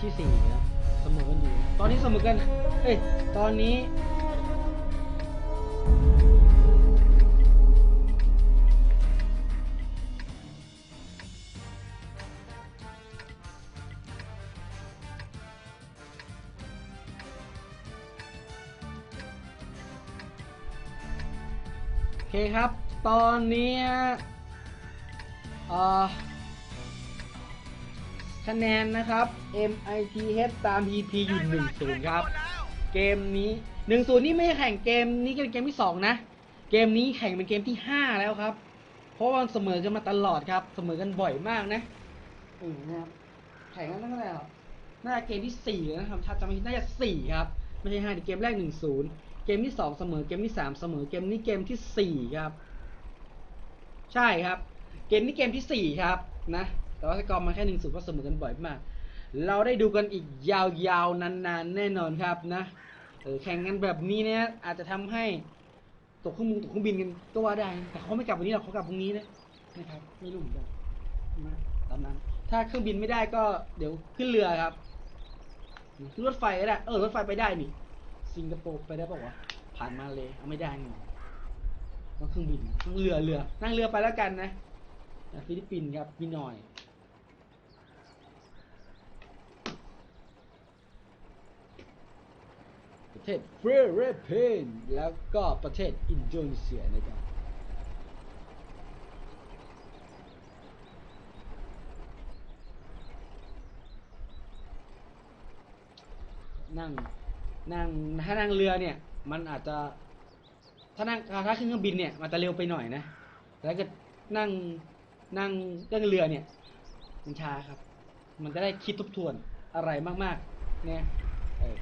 ที่สี่นะเสมอกันอยู่ ตอนนี้เสมอกัน เอ้ย ตอนนี้ โอเคครับ ตอนนี้อ่อ คะแนนนะครับ MITH ตาม PP อยู่1-0 ครับ เกมนี้1-0นี่ไม่ใช่แข่งเกมนี้เป็นเกมที่ 2 นะ เกมนี้แข่งเป็นเกมที่ 5 แล้วครับ เพราะว่าเสมอกันมาตลอดครับ เสมอกันบ่อยมากนะอืมนะครับแข่งกันตั้งแต่น่าจะเกมที่4เลยนะครับถ้าจำไม่ผิดน่าจะ 4 ครับ ไม่ใช่5เกมแรก 1-0 เกมที่ 2 เสมอ เกมที่ 3 เสมอ เกมนี้เกมที่ 4 ครับ ใช่ครับ เกมนี้เกมที่ 4 ครับนะ แต่ว่าสกอร์มันแค่หนึ่งศูนย์เพราะเสมอกันบ่อยมาก เราได้ดูกันอีกยาวๆ นานๆ แน่นอนครับนะเออแข่งกันแบบนี้เนี่ยอาจจะทำให้ตกเครื่องมือตกเครื่องบินกันก็ว่าได้ แต่เขาไม่กลับวันนี้หรอกเขากลับพรุ่งนี้นะนะครับไม่รู้เหมือนกันนะตามนั้น ถ้าเครื่องบินไม่ได้ก็เดี๋ยวขึ้นเรือครับขึ้นรถไฟก็ได้เออรถไฟไปได้นี่สิงคโปร์ไปได้ปะวะผ่านมาเลยเอาไม่ได้นี่ต้องเครื่องบินต้องเรือเรือ นั่งเรือไปแล้วกันนะฟิลิปปินส์ครับพี่หน่อย ประเทศฟิลิปปินส์แล้วก็ประเทศอินโดนีเซียนะครับนั่งนั่งถ้านั่งเรือเนี่ย มันอาจจะถ้านั่งถ้าขึ้นเครื่องบินเนี่ยมันจะเร็วไปหน่อยนะแล้วก็นั่งนั่งเรื่องเรือเนี่ย มันช้าครับ มันจะได้คิดทบทวนอะไรมากๆ เนี่ยเออ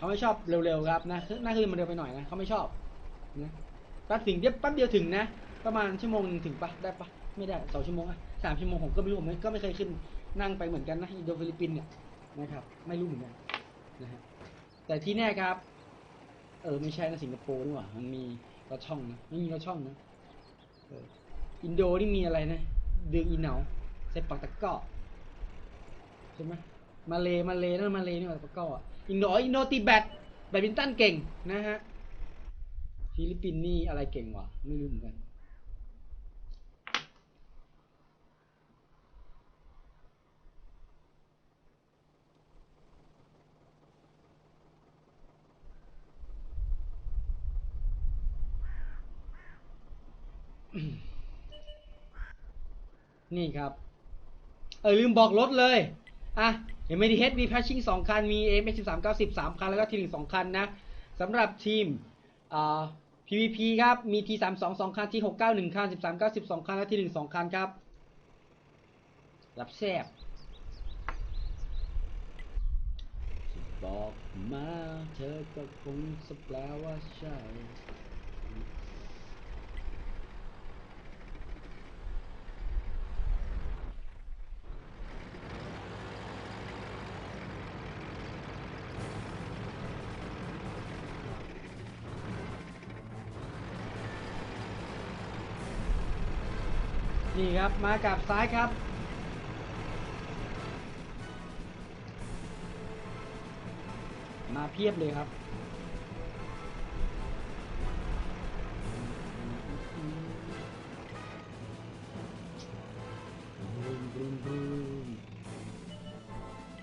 เขาไม่ชอบเร็วๆครับนะนั่งเครื่องบินมันเร็วไปหน่อยนะเขาไม่ชอบนะแป๊บถึงเดียวแป๊บเดียวถึงนะ ประมาณชั่วโมงหนึ่งถึงปะได้ปะไม่ได้สองชั่วโมงอะสามชั่วโมงผมก็ไม่รู้ผมก็ไม่เคยขึ้นนั่งไปเหมือนกันนะอินโดฟิลิปปินเนี่ยนะครับ ไม่รู้เหมือนกันนะฮะแต่ที่แน่ครับ เออไม่ใช่นะสิงคโปร์นี่หว่ามันมีรถช่องนะไม่มีรถช่องนะเอออินโดนี่มีอะไรนะเดืองอีเหนาเซปักตะก้อใช่ไหมมาเลมาเลนั่นมาเลนี่หว่าตะก้ออะ อินโดอินโดตีแบดแบดมินตันเก่งนะฮะฟิลิปปินส์นี่อะไรเก่งวะไม่รู้เหมือนกันนี่ครับ เออลืมบอกรถเลย อะเห็นไหมดีเฮดมีแพชชิ่งสองคัน มีเอ็มเอชสามเก้าสิบสามคัน แล้วก็ทีหนึ่งสองคันนะสำหรับทีมอ่าพีพีครับ มีทีสามสองสองคัน ทีหกเก้าหนึ่งคันสิบสามเก้าสิบสองคัน และทีหนึ่งสองคันครับหลับแซบบอกมาเธอก็คงสแปลว่าใช่ นี่ครับมากับซ้ายครับ มาเพียบเลยครับ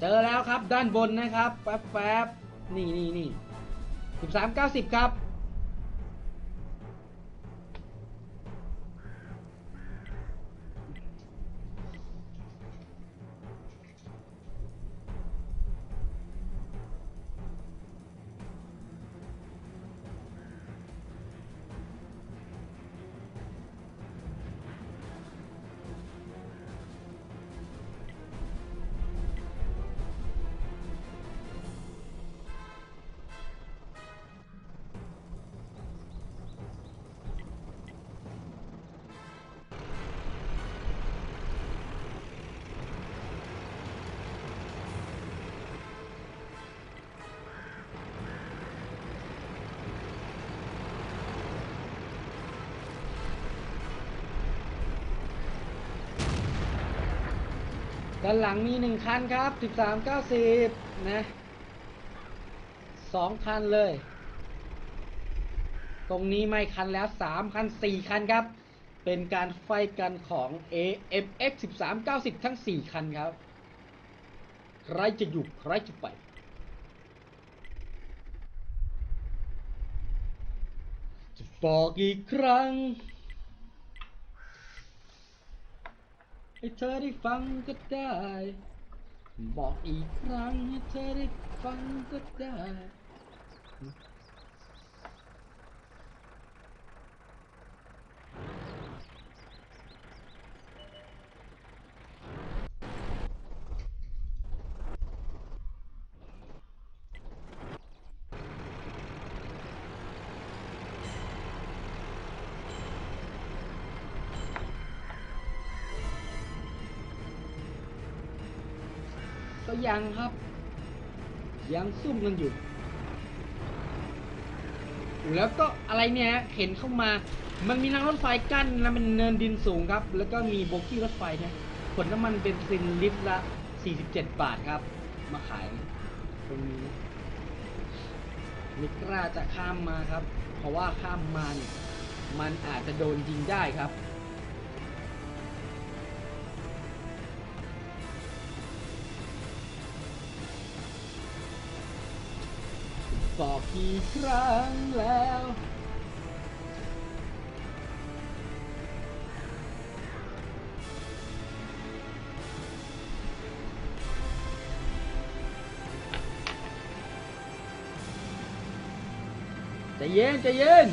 เจอแล้วครับด้านบนนะครับ แป๊บแป๊บนี่นี่นี่สิบสามเก้าสิบครับ ด้านหลังมีหนึ่งคันครับสิบสามเก้าสิบนะสองคันเลย ตรงนี้ไม่คันแล้วสามคันสี่คันครับ เป็นการไฟกันของ AMX 1390 ทั้ง 4 คันครับ ใครจะอยู่ใครจะไปจะบอกอีกครั้ง ให้เธอได้ฟังก็ได้ บอกอีกครั้งให้เธอได้ฟังก็ได้ ก็ยังครับ ยังซุ่มกันอยู่ แล้วก็อะไรเนี่ยเห็นเข้ามา มันมีนั่งรถไฟกั้นนะมันเนินดินสูงครับ แล้วก็มีโบกี้รถไฟนะขนน้ำมันเบนซินลิตรละ 47 บาทครับ มาขายตรงนี้ไม่กล้าจะข้ามมาครับ เพราะว่าข้ามมาเนี่ยมันอาจจะโดนยิงได้ครับ บอบกี่ครั้งแล้วใจเย็นใจเย็น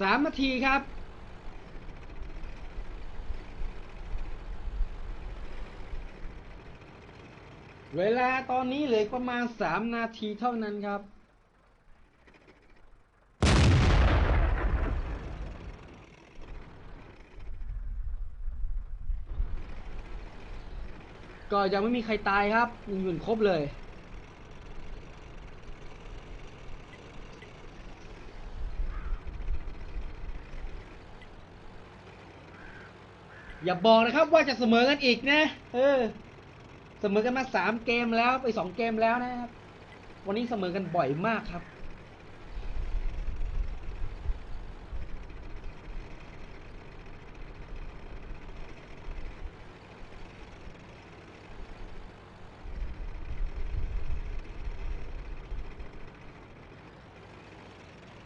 สามนาทีครับ เวลาตอนนี้เหลือประมาณสามนาทีเท่านั้นครับก็ยังไม่มีใครตายครับยังอยู่ครบเลย อย่าบอกนะครับว่าจะเสมอกันอีกนะ เออ เสมอกันมาสามเกมแล้วไปสองเกมแล้วนะครับ วันนี้เสมอกันบ่อยมากครับ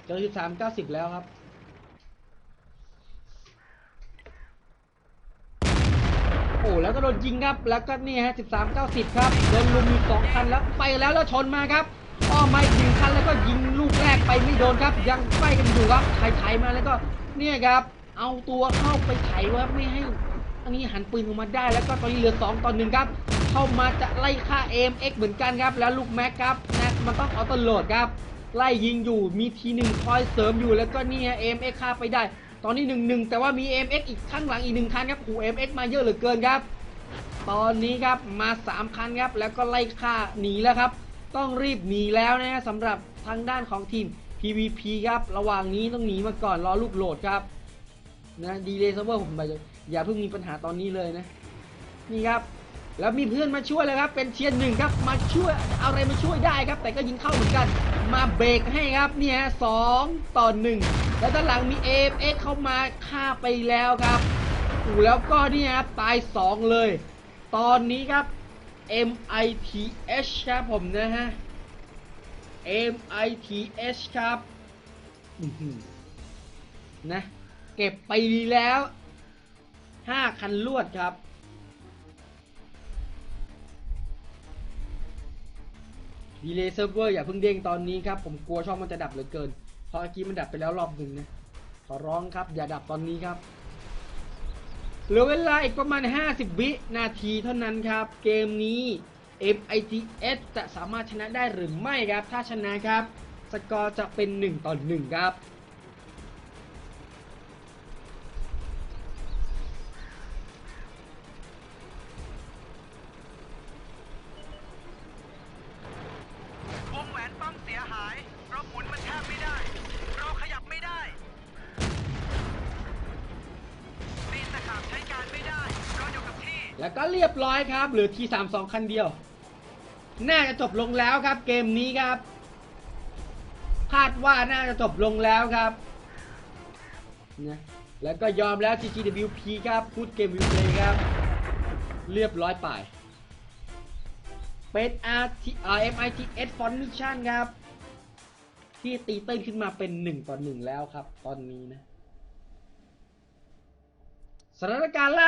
เจอสิบสามเก้าสิบแล้วครับ อ้แล้วก็โดนยิงครับ แล้วก็นี่ฮะ 13 90 ครับ โดนลุมอยู่สองคันแล้วไปแล้วแล้วชนมาครับอ้อมมาอีกหนึ่งคันแล้วก็ยิงลูกแรกไปไม่โดนครับ ยังไฟกันอยู่ครับไถไถมาแล้วก็เนี่ยครับ เอาตัวเข้าไปไถว่าไม่ให้ อันนี้หันปืนออกมาได้แล้วก็ตอนนี้เหลือ2ต่อหนึ่งครับ เข้ามาจะไล่ฆ่า AMX เอ็กเหมือนกันครับ แล้วลูกแม็กครับนะมันต้องออโต้โหลดครับไล่ยิงอยู่มีทีหนึ่งคอยเสริมอยู่แล้วก็นี่ฮะ AMX ฆ่าไปได้ ตอนนี้หนึ่งหนึ่งแต่ว่ามี MX อีกข้างหลังอีกหนึ่งคันครับขู่ AMX มาเยอะเหลือเกินครับ ตอนนี้ครับมา3คันครับแล้วก็ไล่ฆ่าหนีแล้วครับ ต้องรีบหนีแล้วนะสำหรับทางด้านของทีม PVP ครับระหว่างนี้ต้องหนีมาก่อนรอลูกโหลดครับนะดีเลยเซิร์ฟเวอร์ผมไปอย่าเพิ่งมีปัญหาตอนนี้เลยนะนี่ครับ แล้วมีเพื่อนมาช่วยเลยครับ เป็นเชียร์หนึ่งครับ มาช่วยเอาอะไรมาช่วยได้ครับ แต่ก็ยิงเข้าเหมือนกัน มาเบรกให้ครับเนี่ยสองต่อหนึ่งแล้วด้านหลังมี AFX เข้ามาฆ่าไปแล้วครับอูแล้วก็เนี่ยครับตายสองเลย ตอนนี้ครับ MITH ครับผมนะฮะ MITH ครับนะ เก็บไปแล้ว5คันลวดครับ ดีเลย์เซิร์ฟเวอร์อย่าเพิ่งเด้งตอนนี้ครับ ผมกลัวช่องมันจะดับเหลือเกิน เพราะเมื่อกี้มันดับไปแล้วรอบหนึ่งนะ ขอร้องครับ อย่าดับตอนนี้ครับ เหลือเวลาอีกประมาณ 50 วินาทีเท่านั้นครับ เกมนี้ MITS จะสามารถชนะได้หรือไม่ครับ ถ้าชนะครับ สกอร์จะเป็น 1 ต่อ 1 ครับ แล้วก็เรียบร้อยครับเหลือทีสามสองคันเดียว น่าจะจบลงแล้วครับเกมนี้ครับ คาดว่าน่าจะจบลงแล้วครับนะแล้วก็ยอมแล้ว GGWP ครับพูดเกมวิวเพลย์ครับ เรียบร้อยไป เป็น RT RMITS f o n m i s i o n ครับ ที่ตีเต้นขึ้นมาเป็น 1 ต่อ 1 แล้วครับ ตอนนี้นะสถานการณ์ล่า